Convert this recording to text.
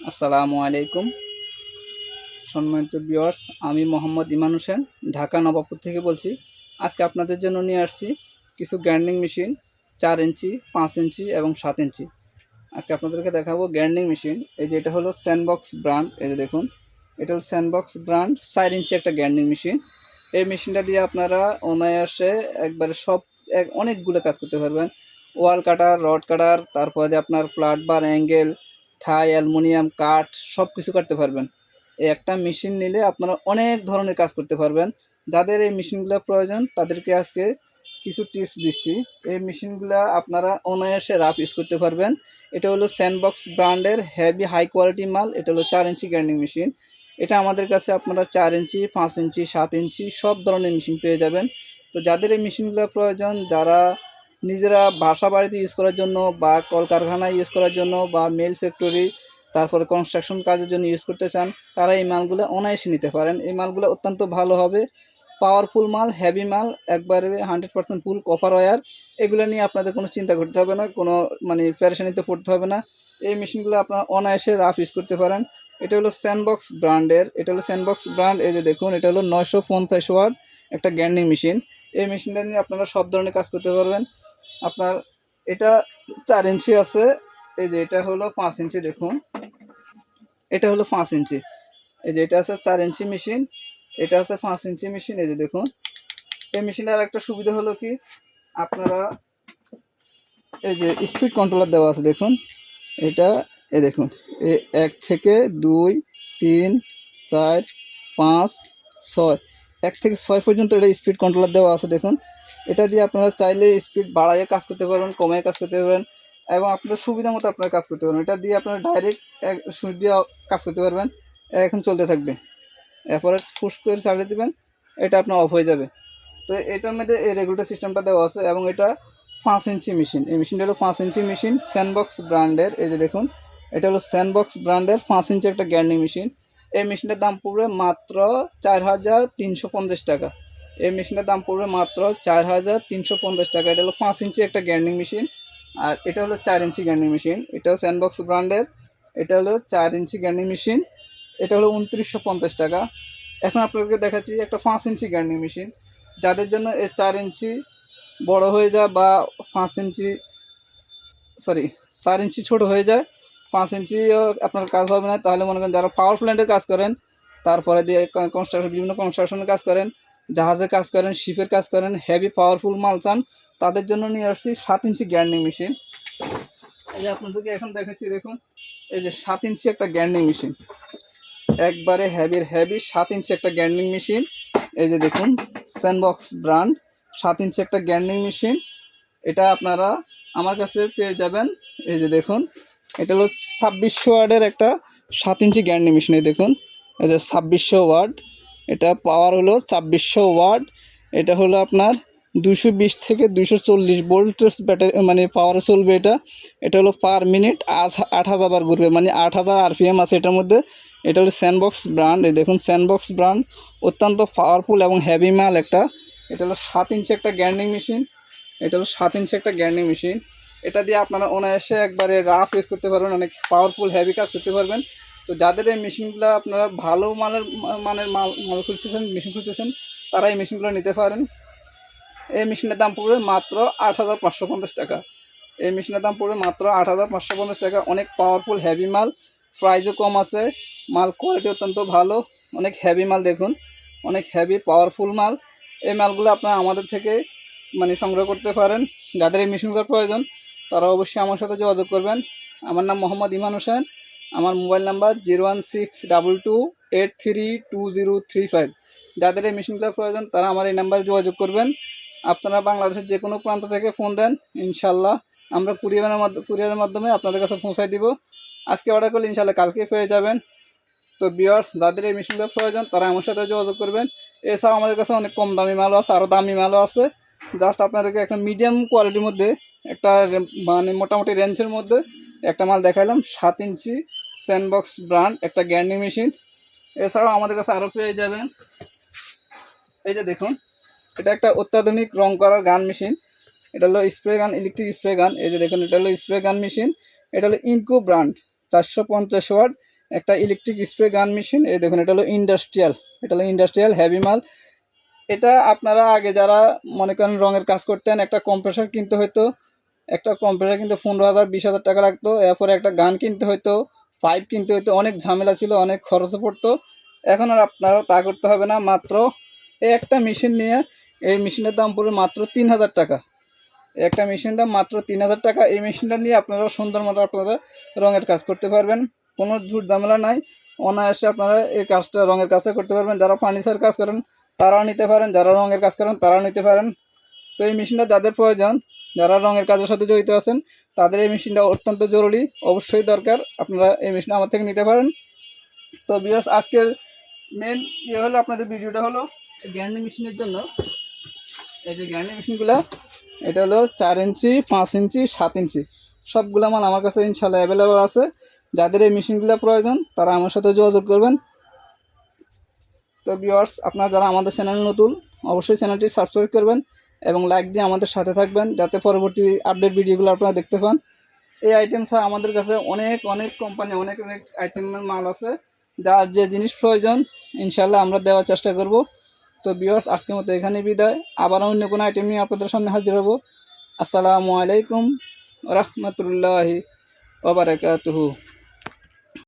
আসসালামু আলাইকুম। সম্মানিত বিয়ার্স আমি মোহাম্মদ ইমান হোসেন, ঢাকা নবাবপুর থেকে বলছি, আজকে আপনাদের জন্য নিয়ে আসছি কিছু গ্রাইন্ডিং মেশিন চার ইঞ্চি, পাঁচ ইঞ্চি এবং সাত ইঞ্চি। আজকে আপনাদেরকে দেখাবো গ্রাইন্ডিং মেশিন এই যে এটা হলো স্যান্ডবক্স ব্র্যান্ড যে দেখুন, এটা হলো স্যান্ডবক্স ব্র্যান্ড চার ইঞ্চি একটা গ্রাইন্ডিং মেশিন এই মেশিনটা দিয়ে আপনারা অনায়াসে একবারে সব, এক, অনেকগুলো কাজ করতে পারবেন। ওয়াল কাটার রড কাটার তারপরে আপনার প্লাট বার অ্যাঙ্গেল থাই, অ্যালুমিনিয়াম, কাঠ সব কিছু কাটতে পারবেন। এই একটা মেশিন নিলে আপনারা অনেক ধরনের কাজ করতে পারবেন। যাদের এই মেশিনগুলো প্রয়োজন, তাদেরকে আজকে কিছু টিপস দিচ্ছি। এই মেশিনগুলো আপনারা অনায়াসে রাফ ইউজ করতে পারবেন। এটা হলো স্যান্ডবক্স ব্র্যান্ডের হেভি হাই কোয়ালিটি মাল। এটা হলো চার ইঞ্চি গ্রাইন্ডিং মেশিন। এটা আমাদের কাছে আপনারা চার ইঞ্চি, পাঁচ ইঞ্চি, সাত ইঞ্চি সব ধরনের মেশিন পেয়ে যাবেন। তো যাদের এই মেশিনগুলো প্রয়োজন, যারা নিজেরা বাসা বাড়িতে ইউজ করার জন্য বা কলকারখানায় ইউজ করার জন্য বা মেল ফ্যাক্টরি তারপরে কনস্ট্রাকশন কাজের জন্য ইউজ করতে চান, তারা এই মালগুলো অনায়াসে নিতে পারেন। এই মালগুলো অত্যন্ত ভালো হবে। পাওয়ারফুল মাল হেভি মাল, একবারে hundred percent full copper wire এগুলো নিয়ে আপনাদের কোনো চিন্তা করতে হবে না, কোনো মানে প্যারেশানিতে পড়তে হবে না। এই মেশিনগুলো আপনারা অনায়াসে রাফ ইউজ করতে পারেন। এটা হলো স্যান্ডবক্স ব্র্যান্ডের এটা হলো স্যান্ডবক্স ব্র্যান্ড এই যে দেখুন, এটা হলো নয়শো পঞ্চাশ ওয়াট একটা গ্যান্ডিং মেশিন এই মেশিনটা নিয়ে আপনারা সব ধরনের কাজ করতে পারবেন। আপনার এটা চার ইঞ্চি আছে। এই যে এটা হলো পাঁচ ইঞ্চি দেখুন। এটা হলো পাঁচ ইঞ্চি। এই যে এটা আছে চার ইঞ্চি মেশিন। এটা আছে পাঁচ ইঞ্চি মেশিন। এই যে দেখুন। এই মেশিনের একটা সুবিধা হলো কি? আপনারা এই যে স্পিড কন্ট্রোলার দেওয়া আছে দেখুন। এটা এ দেখুন। এ এক থেকে দুই, তিন, চার, পাঁচ, ছয়। এক থেকে ছয় পর্যন্ত এটা স্পিড কন্ট্রোলার দেওয়া আছে, দেখুন। এটা দিয়ে আপনারা চাইলে স্পিড বাড়াইয়ে কাজ করতে পারবেন, কমিয়ে কাজ করতে পারবেন, এবং আপনাদের সুবিধা মতো আপনারা কাজ করতে পারবেন। এটা দিয়ে আপনারা ডাইরেক্ট সুইচ দিয়ে কাজ করতে পারবেন, এখন চলতে থাকবে। এরপরে ফুস করে ছাড়িয়ে দেবেন, এটা আপনার অফ হয়ে যাবে। তো এটার মধ্যে এই রেগুলেটর সিস্টেমটা দেওয়া আছে, এবং এটা পাঁচ ইঞ্চি মেশিন এই মেশিনটা হলো পাঁচ ইঞ্চি মেশিন স্যান্ডবক্স ব্র্যান্ডের এই যে দেখুন, এটা হলো স্যান্ডবক্স ব্র্যান্ডের পাঁচ ইঞ্চি একটা গ্যান্ডিং মেশিন এই মেশিনটার দাম পড়বে মাত্র চার হাজার তিনশো পঞ্চাশ টাকা। এই মেশিনটার দাম পড়বে মাত্র চার হাজার তিনশো পঞ্চাশ টাকা। এটা হলো পাঁচ ইঞ্চি একটা গ্যান্ডিং মেশিন। আর এটা হলো চার ইঞ্চি গ্যান্ডিং মেশিন। এটা হলো স্যান্ডবক্স ব্র্যান্ডের। এটা হলো চার ইঞ্চি গ্যান্ডিং মেশিন। এটা হলো উনত্রিশশো পঞ্চাশ টাকা। এখন আপনাদেরকে দেখাচ্ছি একটা পাঁচ ইঞ্চি গ্যান্ডিং মেশিন। যাদের জন্য এই চার ইঞ্চি বড় হয়ে যায় বা পাঁচ ইঞ্চি, সরি, চার ইঞ্চি ছোট হয়ে যায় পাঁচ ইঞ্চিও আপনার কাজ হবে না, তাহলে মনে করেন যারা পাওয়ার প্ল্যান্টের কাজ করেন, তারপরে দিয়ে কনস্ট্রাকশন বিভিন্ন কনস্ট্রাকশনের কাজ করেন, জাহাজের কাজ করেন শিপের কাজ করেন হেভি পাওয়ারফুল মাল চান, তাদের জন্য নিয়ে আসছি সাত ইঞ্চি গ্যান্ডিং মেশিন এই যে আপনাদেরকে এখন দেখাচ্ছি, দেখুন, এই যে সাত ইঞ্চি একটা গ্যান্ডিং মেশিন একবারে হেভির হেভি সাত ইঞ্চি একটা গ্যান্ডিং মেশিন এই যে দেখুন স্যান্ডবক্স ব্র্যান্ড সাত ইঞ্চি একটা গ্যান্ডিং মেশিন এটা আপনারা আমার কাছে পেয়ে যাবেন। এই যে দেখুন এটা হলো ছাব্বিশশো ওয়ার্ডের একটা সাত ইঞ্চি গ্যান্ডিং মেশিন, এই দেখুন। যে ছাব্বিশশো ওয়ার্ড, এটা পাওয়ার হলো ছাব্বিশশো ওয়ার্ড। এটা হলো আপনার দুশো বিশ থেকে দুশো চল্লিশ ভোল্টেজ ব্যাটারি মানে পাওয়ারে চলবে এটা। এটা হলো পার মিনিট আট হাজার বার ঘুরবে মানে আট হাজার আরপিএম আছে এটার মধ্যে। এটা হলো স্যান্ডবক্স ব্র্যান্ড, এই দেখুন স্যান্ডবক্স ব্র্যান্ড। অত্যন্ত পাওয়ারফুল এবং হেভি মাল একটা। এটা হলো সাত ইঞ্চি একটা গ্যান্ডিং মেশিন। এটা হলো সাত ইঞ্চি একটা গ্যান্ডিং মেশিন। এটা দিয়ে আপনারা অনায়াসে একবারে রাফ ইউজ করতে পারবেন, অনেক পাওয়ারফুল হেভি কাজ করতে পারবেন। তো যাদের এই মেশিনগুলো আপনারা ভালো মানের মানের মাল মাল খুঁজতেছেন মেশিন খুঁজতেছেন, তারা এই মেশিনগুলো নিতে পারেন। এই মেশিনের দাম পড়বে মাত্র আট হাজার পাঁচশো পঞ্চাশ টাকা। এই মেশিনের দাম পড়বে মাত্র আট হাজার পাঁচশো পঞ্চাশ টাকা। অনেক পাওয়ারফুল হেভি মাল। প্রাইসও কম আছে। মাল কোয়ালিটি অত্যন্ত ভালো। অনেক হ্যাভি মাল দেখুন। অনেক হ্যাভি পাওয়ারফুল মাল। এই মালগুলো আপনারা আমাদের থেকে মানে সংগ্রহ করতে পারেন। যাদের এই মেশিনগুলোর প্রয়োজন তারা অবশ্যই আমার সাথে যোগাযোগ করবেন। আমার নাম মোহাম্মদ ইমান হোসেন। আমার mobile number zero one six double two eight three two zero three five. যাদের এই মেশিনগুলোর প্রয়োজন, তারা আমার এই নাম্বারে যোগাযোগ করবেন। আপনারা বাংলাদেশের যে কোনো প্রান্ত থেকে ফোন দেন ইনশাল্লাহ আমরা কুরিয়ারের মাধ্যমে কুরিয়ারের মাধ্যমে আপনাদের কাছে পৌঁছাই দিব। আজকে অর্ডার করলে ইনশাল্লাহ কালকে পেয়ে যাবেন। তো বিয়ার্স যাদের এই মেশিনগুলোর প্রয়োজন, তারা আমার সাথে যোগাযোগ করবেন। এছাড়াও আমাদের কাছে অনেক কম দামি মালও আছে আরও দামি মালও আছে। জাস্ট আপনাদেরকে একটা মিডিয়াম কোয়ালিটির মধ্যে একটা মানে মোটামুটি রেঞ্জের মধ্যে একটা মাল দেখালাম সাত ইঞ্চি স্যান্ডবক্স ব্র্যান্ড একটা গ্যান্ডিং মেশিন এছাড়াও আমাদের কাছে আরও পেয়ে যাবেন। এই যে দেখুন, এটা একটা অত্যাধুনিক রং করার গান মেশিন এটা হলো স্প্রে গান ইলেকট্রিক স্প্রে গান এই যে দেখুন, এটা হলো স্প্রে গান মেশিন এটা হলো ইনকো ব্র্যান্ড চারশো পঞ্চাশ ওয়াট, একটা ইলেকট্রিক স্প্রে গান মেশিন এই দেখুন, এটা হলো ইন্ডাস্ট্রিয়াল এটা হলো ইন্ডাস্ট্রিয়াল হেভি মাল। এটা আপনারা আগে যারা মনে করেন রঙের কাজ করতেন, একটা কম্প্রেসার কিনতে হতো একটা কম্প্রেসার কিন্তু পনেরো হাজার, বিশ হাজার টাকা লাগতো, এরপরে একটা গান কিনতে হতো পাইপ কিনতে হতো অনেক ঝামেলা ছিল, অনেক খরচও পড়তো। এখন আর আপনারা তা করতে হবে না, মাত্র এই একটা মেশিন নিয়ে, এই মেশিনের দাম পড়বে মাত্র তিন হাজার টাকা। একটা মেশিনের দাম মাত্র তিন হাজার টাকা, এই মেশিনটা নিয়ে আপনারা সুন্দর মতো আপনারা রঙের কাজ করতে পারবেন। কোনো ঝুট ঝামেলা নাই, অনায়াসে আপনারা এই কাজটা রঙের কাজটা করতে পারবেন। যারা ফার্নিচার কাজ করেন, তারাও নিতে পারেন, যারা রঙের কাজ করেন, তারাও নিতে পারেন। তো এই মেশিনটা যাদের প্রয়োজন যারা রঙের কাজের সাথে জড়িত আছেন, তাদের এই মেশিনটা অত্যন্ত জরুরি, অবশ্যই দরকার। আপনারা এই মেশিনটা আমার থেকে নিতে পারেন। তো বিয়ার্স আজকের মেন ইয়ে হলো, আপনাদের ভিডিওটা হলো গ্যান্ডি মেশিনের জন্য। এই যে গ্যান্ডি মেশিনগুলো, এটা হলো চার ইঞ্চি, পাঁচ ইঞ্চি, সাত ইঞ্চি। সবগুলো মাল আমার কাছে ইনশাল্লাহ অ্যাভেলেবেল আছে। যাদের এই মেশিনগুলো প্রয়োজন, তারা আমার সাথে যোগাযোগ করবেন। তো ভিউয়ার্স আপনারা যারা আমাদের চ্যানেল নতুন, অবশ্যই চ্যানেলটি সাবস্ক্রাইব করবেন। এবং লাইক দিয়ে আমাদের সাথে থাকবেন যাতে পরবর্তী আপডেট ভিডিওগুলো আপনারা দেখতে পান। এই আইটেম ছাড়া আমাদের কাছে অনেক অনেক কোম্পানি অনেক অনেক আইটেমের মাল আছে। যার যে জিনিস প্রয়োজন ইনশাল্লাহ আমরা দেওয়ার চেষ্টা করব। তো বিয়স আজকের মতো এখানে বিদায়। আবার অন্য কোনো আইটেম নিয়ে আপনাদের সামনে হাজির হব। আসসালামু আলাইকুম রহমতুল্লাহি ওবরাকাতুহু